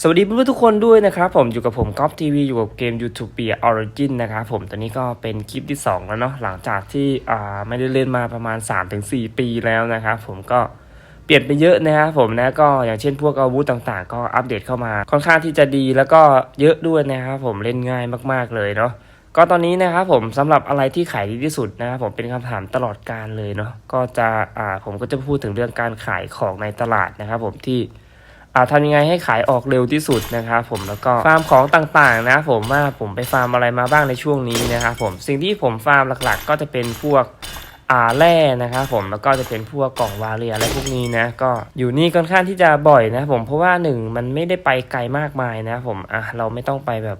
สวัสดีเพื่อนๆทุกคนด้วยนะครับผมอยู่กับผมก๊อฟทีวีอยู่กับเกม YouTube เปีย Origin นะครับผมตอนนี้ก็เป็นคลิปที่ 2 แล้วเนาะหลังจากที่อ่าไม่ได้เล่นมาประมาณ 3-4 ปีแล้วนะครับผมก็เปลี่ยนไปเยอะนะครับผมนะก็อย่างเช่นพวกอาวุธต่างๆ ก็อัปเดตเข้ามา ค่อนข้างที่จะดีแล้วก็เยอะด้วยนะครับผมเล่นง่ายมากๆเลยเนาะก็ตอนนี้นะครับผมสำหรับอะไรที่ขายดีที่สุดนะครับผมเป็นคำถามตลอดการเลยเนาะก็จะอ่าผมก็จะพูดถึงเรื่องการขายของในตลาดนะครับผมที่ ทำยังไงให้ขายออกเร็วที่สุดนะครับผมแล้วก็ฟาร์มของต่างๆนะผมว่าผมไปฟาร์มอะไรมาบ้างในช่วงนี้นะครับผมสิ่งที่ผมฟาร์มหลักๆ ก็จะเป็นพวกอาแร่นะครับผมแล้วก็จะเป็นพวกกล่องวาเรียอะไรพวกนี้นะก็อยู่นี่ค่อนข้างที่จะบ่อยนะผมเพราะว่าหนึ่งมันไม่ได้ไปไกลมากมายนะผมอะเราไม่ต้องไปแบบ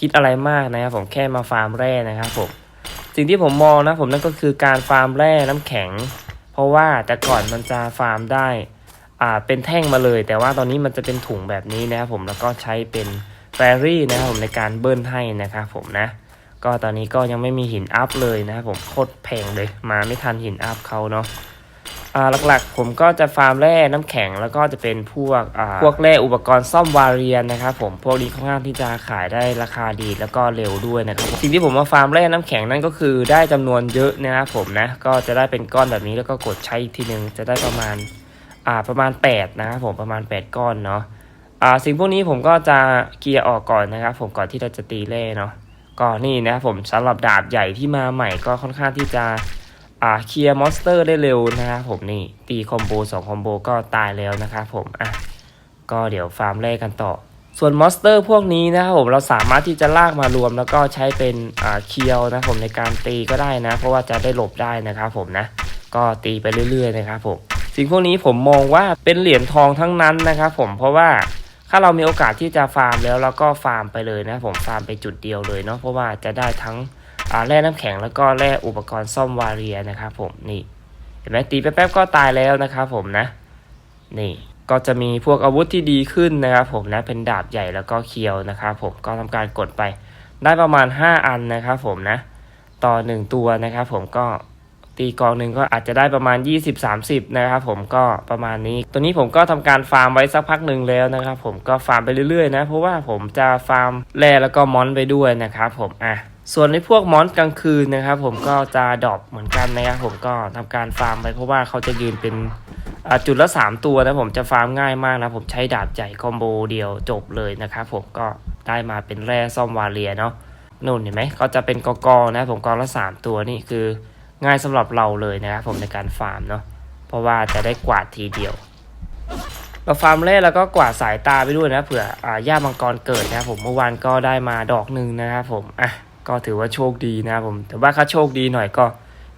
คิดอะไรมากนะครับผมแค่มาฟาร์มแร่นะครับผมสิ่งที่ผมมองนะผมนั่นก็คือการฟาร์มแร่น้ำแข็ง เพราะว่าแต่ก่อนมันจะฟาร์มได้ อ่าเป็นแท่งมาเลย แต่ว่าตอนนี้มันจะเป็นถุงแบบนี้นะครับผมแล้วก็ใช้เป็นแฟรี่นะครับผมในการเบิ้ลให้นะครับผมนะ ก็ตอนนี้ก็ยังไม่มีหินอัพเลยนะครับผมโคตรแพงเลยมาไม่ทันหินอัพเขาเนาะอ่าหลักๆ ผมก็จะฟาร์มแร่น้ำแข็งแล้วก็จะเป็นพวกอ่าพวกแร่อุปกรณ์ซ่อมวาเรียนนะครับผมพวกนี้ค่อนข้างที่จะขายได้ราคาดีแล้วก็เร็วด้วยนะครับสิ่งที่ผมมาฟาร์มแร่น้ำแข็งนั่นก็คือได้จำนวนเยอะนะครับผมนะก็จะได้เป็นก้อนแบบนี้แล้วก็กดใช้อีกทีหนึงจะได้ประมาณ อ่าประมาณ 8 นะครับผมประมาณ 8 ก้อนเนาะอ่าสิ่งพวกนี้ผมก็จะเกียร์ออกก่อนนะครับ ผมก่อนที่เราจะตีเล่เนาะก็นี่นะครับผมสำหรับดาบใหญ่ที่มาใหม่ก็ค่อนข้างที่จะอ่าเคลียร์มอนสเตอร์ได้เร็วนะครับผมนี่ตีคอมโบ2คอมโบก็ตายแล้วนะครับผมอะก็เดี๋ยวฟาร์มเล่กันต่อ ส่วนมอนสเตอร์พวกนี้นะครับผมเราสามารถที่จะลากมารวมแล้วก็ใช้เป็นอ่าเคียวนะครับผมในการตีก็ได้นะ เพราะว่าจะได้หลบได้นะครับผมนะ ก็ตีไปเรื่อยๆนะครับผม สิ่งพวกนี้ผมมองว่าเป็นเหรียญทองทั้งนั้นนะครับผมเพราะว่าถ้าเรามีโอกาสที่จะฟาร์มแล้วเราก็ฟาร์มไปเลยนะผมฟาร์มไปจุดเดียวเลยเนาะเพราะว่าจะได้ทั้งแร่น้ำแข็งแล้วก็แร่อุปกรณ์ซ่อมวาเรียนะครับผมนี่เห็นไหมตีแป๊บๆก็ตายแล้วนะครับผมนะ นี่ก็จะมีพวกอาวุธที่ดีขึ้นนะครับผมนะเป็นดาบใหญ่แล้วก็เคียวนะครับผมก็ทำการกดไปได้ประมาณ 5 อันนะครับผมนะ ต่อ 1 ตัวนะครับผมก็ ตีกองหนึ่งก็อาจจะได้ประมาณ 20-30 นะครับผมก็ประมาณนี้ ตัวนี้ผมก็ทำการฟาร์มไว้สักพักหนึ่งแล้วนะครับผมก็ฟาร์มไปเรื่อยๆนะเพราะว่าผมจะฟาร์มแร่แล้วก็มอนไปด้วยนะครับผมอะส่วนในพวกมอนกลางคืนนะครับผมก็จะดรอปเหมือนกันนะครับผมก็ทำการฟาร์มไปเพราะว่าเขาจะยืนเป็นจุดละ 3 ตัวนะผมจะฟาร์มง่ายมากนะผมใช้ดาบใหญ่คอมโบเดียวจบเลยนะครับผมก็ได้มาเป็นแร่ซ่อมวาเลียเนาะนู่นเห็นไหมก็จะเป็นกอกอนะผมกองละ 3 ตัวนี่คือ ง่ายสำหรับเราเลยนะครับผมในการฟาร์มเนาะเพราะว่าจะได้กวาดทีเดียว เราฟาร์มแร่แล้วก็กวาดสายตาไปด้วยนะเผื่ออ่าหญ้ามังกรเกิดนะครับผมเมื่อวานก็ได้มาดอกหนึ่งนะครับผมอะก็ถือว่าโชคดีนะครับผม แต่ว่าถ้าโชคดีหน่อยก็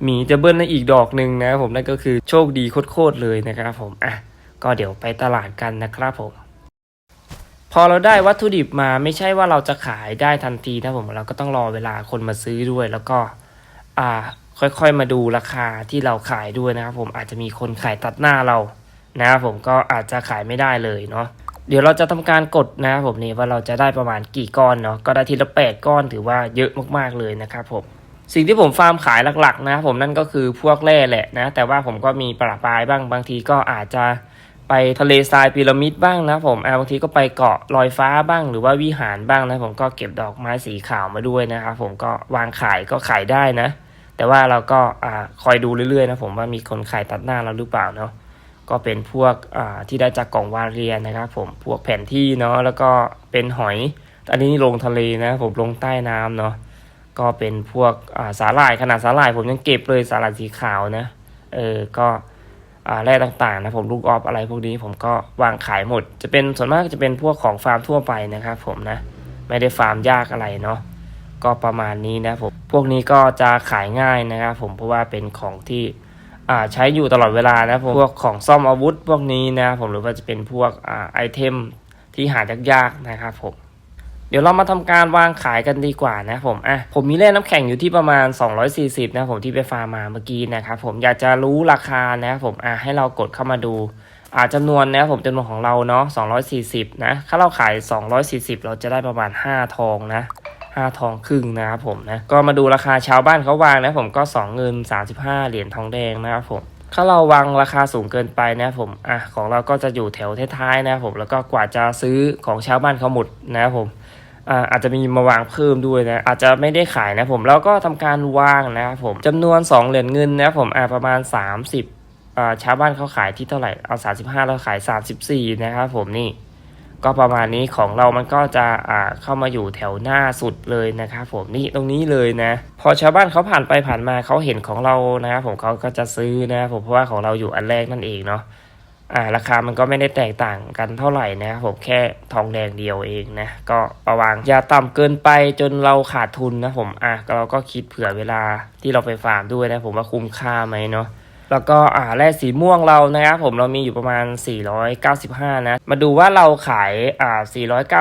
หมีจะเบิ้ลในอีกดอกหนึ่งนะครับผมนั่นก็คือโชคดีโคตรเลยนะครับผมอะก็เดี๋ยวไปตลาดกันนะครับผม พอเราได้วัตถุดิบมาไม่ใช่ว่าเราจะขายได้ทันทีนะผมเราก็ต้องรอเวลาคนมาซื้อด้วย แล้วก็อ่า ค่อยๆมาดูราคาที่เราขายด้วยนะครับ ผมอาจจะมีคนขายตัดหน้าเรานะครับผมก็อาจจะขายไม่ได้เลยเนาะเดี๋ยวเราจะทำการกดนะครับผมนี่ว่าเราจะได้ประมาณกี่ก้อนเนาะก็ได้ทีละแปดก้อนถือว่าเยอะมากๆเลยนะครับผมสิ่งที่ผมฟาร์มขายหลักๆ นะผมนั่นก็คือพวกแร่แหละนะ แต่ว่าผมก็มีปลาปลายบ้างบางทีก็อาจจะไปทะเลทรายพีระมิดบ้างนะผมบางทีก็ไปเกาะลอยฟ้าบ้าง หรือว่าวิหารบ้างนะผมก็เก็บดอกไม้สีขาวมาด้วยนะครับผมก็วางขายก็ขายได้นะ แต่ว่าเราก็คอยดูเรื่อยๆนะผมว่ามีคนขายตัดหน้าเราหรือเปล่าเนาะก็เป็นพวกที่ได้จากกล่องวาเรียนนะครับผมพวกแผนที่เนาะแล้วก็เป็นหอยอันนี้ลงทะเลนะผมลงใต้น้ำเนาะก็เป็นพวกสาหร่ายขนาดสาหร่ายผมยังเก็บเลยสาหร่ายสีขาวนะเออก็แร่ต่างๆนะผมลูกออฟอะไรพวกนี้ผมก็วางขายหมด จะเป็นส่วนมากจะเป็นพวกของฟาร์มทั่วไปนะครับผมนะไม่ได้ฟาร์มยากอะไรเนาะ ก็ประมาณนี้นะผมพวกนี้ก็จะขายง่ายนะครับผมเพราะว่าเป็นของที่ใช้อยู่ตลอดเวลานะผมพวกของซ่อมอาวุธพวกนี้นะผมหรือว่าจะเป็นพวกอไอเทมที่หายากๆนะครับผมเดี๋ยวเรามาทำการวางขายกันดีกว่านะผม อะ ผมมีแร่น้ำแข็งอยู่ที่ประมาณ 240 นะผมที่ไปฟาร์มาเมื่อกี้นะครับผม อยากจะรู้ราคานะครับผม อะ ให้เรากดเข้ามาดู อ่าจำนวนนะผมจำนวนของเราเนาะ240 นะ ถ้าเราขาย 240 เราจะได้ประมาณ 5 ทองนะ 5 ทองครึ่งนะครับผมนะก็มาดูราคาชาวบ้านเขาวางนะผมก็ 2 เงิน 35 เหรียญทองแดงนะครับผมถ้าเราวางราคาสูงเกินไปนะผมอะของเราก็จะอยู่แถวท้ายๆนะผมแล้วก็กว่าจะซื้อของชาวบ้านเขาหมดนะครับผมอาจจะมีมาวางเพิ่มด้วยนะอาจจะไม่ได้ขายนะผมแล้วก็ทำการวางนะครับผมจำนวน 2 เหรียญเงินนะผมอ่าประมาณ 30อ่าชาวบ้านเขาขายที่เท่าไหร่เอา 35 เราขาย 34 นะครับผมนี่ ก็ประมาณนี้ของเรามันก็จะอ่าเข้ามาอยู่แถวหน้าสุดเลยนะครับผมนี่ตรงนี้เลยนะ พอชาวบ้านเขาผ่านไปผ่านมาเขาเห็นของเรานะครับผมเขาก็จะซื้อนะครับผมเพราะว่าของเราอยู่อันแรกนั่นเองเนาะอ่าราคามันก็ไม่ได้แตกต่างกันเท่าไหร่นะครับผมแค่ทองแดงเดียวเองนะ ก็ประวางอย่าต่ำเกินไปจนเราขาดทุนนะผมอะเราก็คิดเผื่อเวลาที่เราไปฟาร์มด้วยนะผมว่าคุ้มค่าไหมเนาะ แล้วก็อ่าแร่สีม่วงเรานะครับผมเรามีอยู่ประมาณ 495 นะ มาดูว่าเราขายอ่า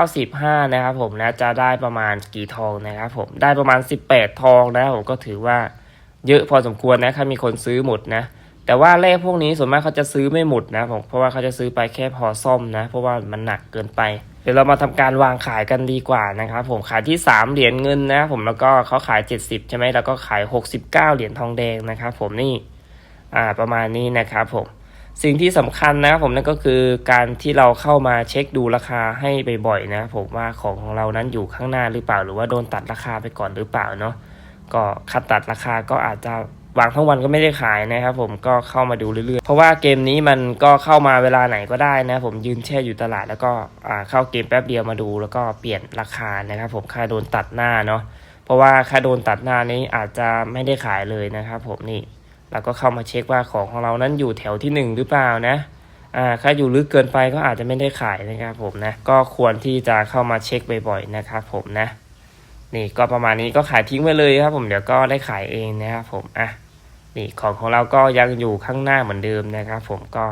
495 นะครับผมนะจะได้ประมาณกี่ทองนะครับผมได้ประมาณ 18 ทองนะครับผมก็ถือว่าเยอะพอสมควรนะถ้ามีคนซื้อหมดนะแต่ว่าแร่พวกนี้ส่วนมากเขาจะซื้อไม่หมดนะผมเพราะว่าเขาจะซื้อไปแค่พอซ่อมนะ เพราะว่ามันหนักเกินไป เดี๋ยวเรามาทำการวางขายกันดีกว่านะครับผมขายที่ 3 เหรียญเงินนะผมแล้วก็เขาขาย 70 ใช่ไหมแล้วก็ขาย 69 เหรียญทองแดงนะครับผมนี่ อ่าประมาณนี้นะครับผมสิ่งที่สำคัญนะครับผมนั่นก็คือการที่เราเข้ามาเช็คดูราคาให้บ่อยๆนะผมว่าของของเรานั้นอยู่ข้างหน้าหรือเปล่า หรือว่าโดนตัดราคาไปก่อนหรือเปล่าเนาะก็คัดตัดราคาก็อาจจะวางทั้งวันก็ไม่ได้ขายนะครับผมก็เข้ามาดูเรื่อยๆ เพราะว่าเกมนี้มันก็เข้ามาเวลาไหนก็ได้นะผมยืนแช่อยู่ตลาดแล้วก็เข้าเกมแป๊บเดียวมาดูแล้วก็เปลี่ยนราคานะครับผมค่าโดนตัดหน้าเนาะเพราะว่าค่าโดนตัดหน้านี้อาจจะไม่ได้ขายเลยนะครับผมนี่ เราก็เข้ามาเช็คว่าของของเรานั้นอยู่แถวที่หนึ่งหรือเปล่านะอ่าถ้าอยู่ลึกเกินไปก็อาจจะไม่ได้ขายนะครับผมนะก็ควรที่จะเข้ามาเช็คบ่อยๆนะครับผมนะนี่ก็ประมาณนี้ก็ขายทิ้งไปเลยครับผมเดี๋ยวก็ได้ขายเองนะครับผมอะนี่ของของเราก็ยังอยู่ข้างหน้าเหมือนเดิมนะครับผมก็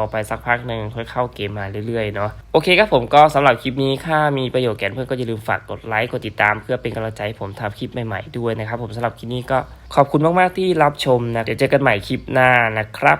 อไปสักพักหนึ่งค่อยเข้าเกมมาเรื่อยๆเนาะโอเคครับผมก็สำหรับคลิปนี้ถ้ามีประโยชน์แก่เพื่อนก็อย่าลืมฝากกดไลค์กดติดตาม เพื่อเป็นกำลังใจให้ผมทำคลิปใหม่ๆด้วยนะครับผมสำหรับคลิปนี้ก็ขอบคุณมากๆที่รับชมนะเดี๋ยวเจอกันใหม่คลิปหน้านะครับ